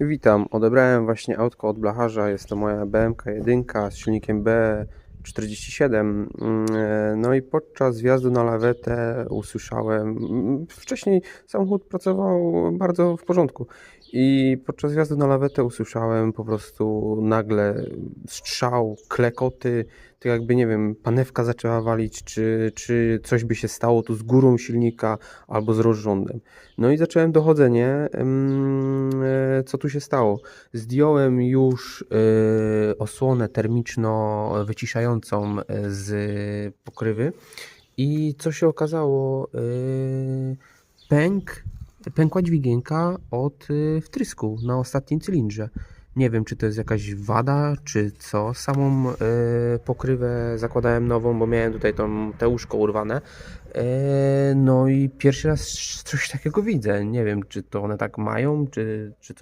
Witam, odebrałem właśnie autko od blacharza. Jest to moja BMK 1 z silnikiem B47. Mm, e, No i podczas wjazdu na lawetę usłyszałem. mm, Wcześniej samochód pracował bardzo w porządku. I podczas wjazdu na lawetę usłyszałem po prostu nagle strzał, klekoty, to jakby nie wiem, panewka zaczęła walić, czy, czy coś by się stało tu z górą silnika albo z rozrządem. No i zacząłem dochodzenie, e, co tu się stało. Zdjąłem już e, osłonę termiczno-wyciszającą e, z pokrywy i co się okazało, pęk, pękła dźwigienka od wtrysku na ostatnim cylindrze. Nie wiem, czy to jest jakaś wada, czy co. Samą e, pokrywę zakładałem nową, bo miałem tutaj tą, te łóżko urwane. E, no i pierwszy raz coś takiego widzę. Nie wiem, czy to one tak mają, czy, czy